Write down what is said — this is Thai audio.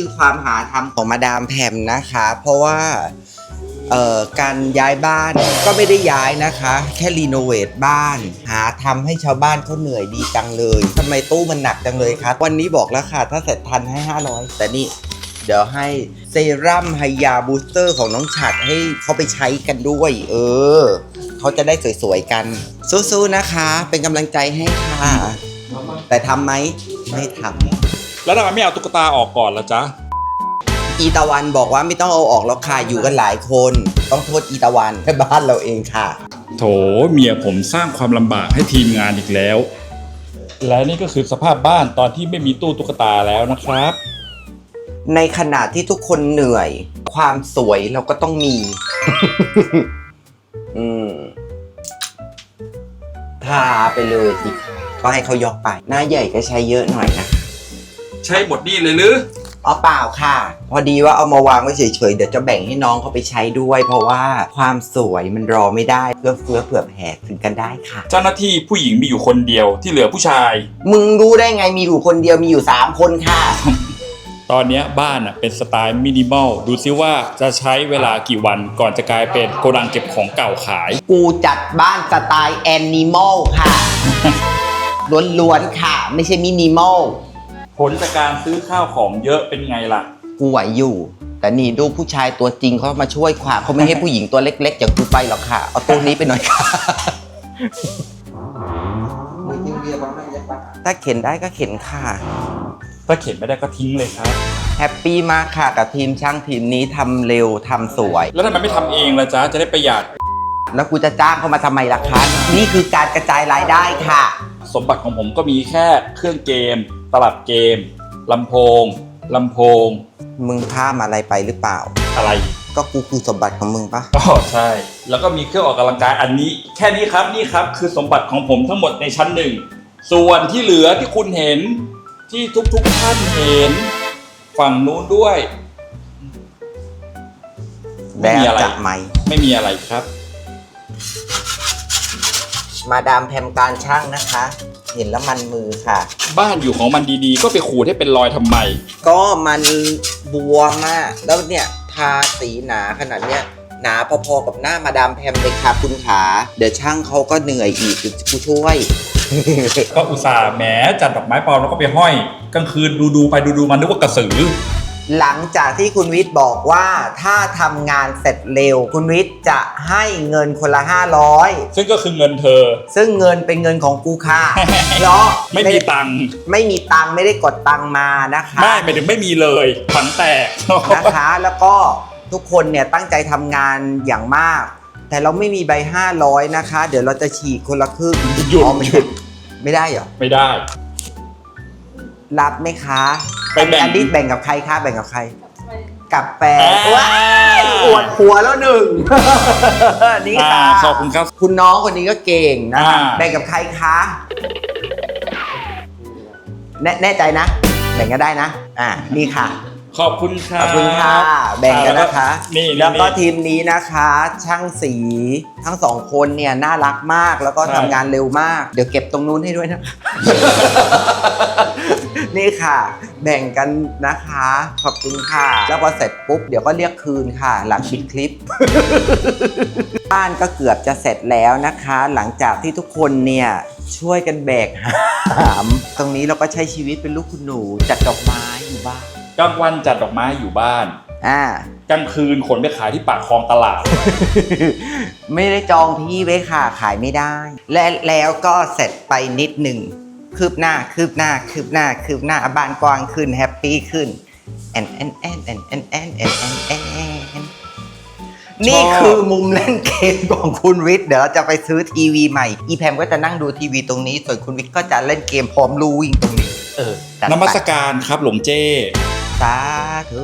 คือความหาทำของมาดามแพมนะคะ เพราะว่าเอ่อการย้ายบ้านก็ไม่ได้ย้ายนะคะ แค่รีโนเวทบ้าน หาทำให้ชาวบ้านเขาเหนื่อยดีจังเลยทำไมตู้มันหนักจังเลยครับวันนี้บอกแล้วค่ะ ถ้าเสร็จทันให้ 500 แต่นี่ เดี๋ยวให้เซรั่มไฮยาบูสเตอร์ของน้องฉัดให้เขาไปใช้กันด้วย เออ เขาจะได้สวยๆกัน สู้ๆนะคะ เป็นกำลังใจให้ค่ะ แต่ทำไหมไม่ทำ แล้วทำไมไม่เอาตุ๊กตาออกก่อนล่ะจ๊ะำอีตะวันบอกว่าไม่ต้องเอาออกแล้วค่ะอยู่กันหลายคน ต้องโทษอีตะวันแค่บ้านเราเองค่ะ โถเมียผมสร้างความลำบากให้ทีมงานอีกแล้ว และนี่ก็คือสภาพบ้านตอนที่ไม่มีตู้ตุ๊กตาแล้วนะครับ ในขณะที่ทุกคนเหนื่อย ความสวยเราก็ต้องมี อืมทาไปเลยสิคะก็ให้เขายกไป หน้าใหญ่ก็ใช้เยอะหน่อยนะคะ ใช้หมดนี่เลยหรืออ๋อเปล่าค่ะ พอดีว่าเอามาวางไว้เฉยๆ เดี๋ยวจะแบ่งให้น้องเขาไปใช้ด้วย เพราะว่าความสวยมันรอไม่ได้เพื่อเฟื้อเผื่อแผ่ถึงกันได้ค่ะ เจ้าหน้าที่ผู้หญิงมีอยู่คนเดียวที่เหลือผู้ชาย มึงรู้ได้ไงมีอยู่คนเดียวมีอยู่สามคนค่ะ ตอนเนี้ยบ้านอะเป็นสไตล์มินิมอลดูซิว่าจะใช้เวลากี่วันก่อนจะกลายเป็นโกดังเก็บของเก่าขาย กูจัดบ้านสไตล์แอนิมอลค่ะ ล้วนๆค่ะ ไม่ใช่มินิมอล ผลจากการซื้อข้าวของเยอะเป็นไงล่ะ กูไหวอยู่ แต่นี่ดูผู้ชายตัวจริงเขามาช่วยค่ะเขาไม่ให้ผู้หญิงตัวเล็กๆอย่างกูไปหรอกค่ะ เอาตัวนี้ไปหน่อยค่ะ ถ้าเข็นได้ก็เข็นค่ะ ถ้าเข็นไม่ได้ก็ทิ้งเลยครับ แฮปปี้มากค่ะกับทีมช่างทีมนี้ทำเร็วทำสวย แล้วทำไมไม่ทำเองล่ะจ๊ะจะได้ประหยัดแล้วกูจะจ้างเขามาทำไมล่ะคะ นี่คือการกระจายรายได้ค่ะ สมบัติของผมก็มีแค่เครื่องเกม ตลับเกมลำโพงลำโพง มึงพามอะไรไปหรือเปล่า อะไรก็กูคือสมบัติของมึงปะอ๋อใช่ แล้วก็มีเครื่องออกกำลังกายอันนี้ แค่นี้ครับนี่ครับ คือสมบัติของผมทั้งหมดในชั้นหนึ่งส่วนที่เหลือที่คุณเห็นที่ทุกๆท่านเห็น ฝั่งนู้นด้วยไม่แล้มีวอะไรจะไหม ไม่มีอะไรครับ มาดามแพมการช่างนะคะ เห็นแล้วมันมือค่ะ บ้านอยู่ของมันดีๆ ก็ไปขูดให้เป็นรอยทำไม ก็มันบวมมาก แล้วเนี่ยทาสีหนาขนาดเนี้ยหนาพอๆกับหน้ามาดามแพมเลยค่ะคุณขา เดี๋ยวช่างเขาก็เหนื่อยอีกเดี๋ยวกูช่วย ก็อุตส่าห์แหมจัดดอกไม้ปลอมแล้วก็ไปห้อยกลางคืนดูดูๆไปดูดูๆมานึกว่ากระสือ หลังจากที่คุณวิทย์บอกว่าถ้าทำงานเสร็จเร็ว คุณวิทย์จะให้เงินคนละ 500 ซึ่งก็คือเงินเธอ ซึ่งเงินเป็นเงินของกูค่ะ เพราะไม่มีตังค์ไม่มีตังค์ไม่ได้กดตังค์มานะคะไม่หมายถึงไม่มีเลยผันแตกนะคะแล้วก็ทุกคนเนี่ยตั้งใจทำงานอย่างมาก แต่เราไม่มีใบ 500 นะคะ เดี๋ยวเราจะฉีกคนละครึ่งหยุดอ๋อไม่หยุดไม่ได้เหรอไม่ได้ รับไหมคะ ไปแบ่ง อันนี้แบ่งกับใครคะแบ่งกับใคร กับแฟนอ่าว้ายอวดผัวแล้วหนึ่ง นี่อ่าค่ะขอบคุณครับ คุณน้องคนนี้ก็เก่งนะอ่า แบ่งกับใครคะแน่แน่ใจนะ แบ่งกันได้นะ อ่านี่ค่ะ ขอบคุณครับขอบคุณค่ะ แบ่งกันนะคะนี่แล้วก็นี่ ทีมนี้นะคะ ช่างสีทั้งสองคนเนี่ยน่ารักมากแล้วก็ใช่ ทำงานเร็วมาก เดี๋ยวเก็บตรงนู้นให้ด้วยนะ นี่ค่ะ แบ่งกันนะคะ ขอบคุณค่ะ แล้วพอเสร็จปุ๊บ เดี๋ยวก็เรียกคืนค่ะ หลังปิดคลิป บ้านก็เกือบจะเสร็จแล้วนะคะ หลังจากที่ทุกคนเนี่ยช่วยกันแบกหามตรงนี้เราก็ใช้ชีวิตเป็นลูกคุณหนูจัดดอกไม้อยู่บ้านกลางวันจัดดอกไม้อยู่บ้านอ่ากลางคืนขนไปขายที่ปากคลองตลาด ไม่ได้จองที่ไว้ค่ะขายไม่ได้ และแล้วก็เสร็จไปนิดหนึ่ง คืบหน้าคืบหน้าคืบหน้าคืบหน้าบ้านกว้างขึ้นแฮปปี้ขึ้นแอนแอนแอนแอนแอนแอนแอนแอนแอนนี่คือมุมเล่นเกมของคุณวิทย์เดี๋ยวเราจะไปซื้อทีวีใหม่ อีแพมก็จะนั่งดูทีวีตรงนี้ ส่วนคุณวิทย์ก็จะเล่นเกมพร้อมลูวิ่งตรงนี้ เออจัดไปนมัสการครับหลวงเจ้สาธุ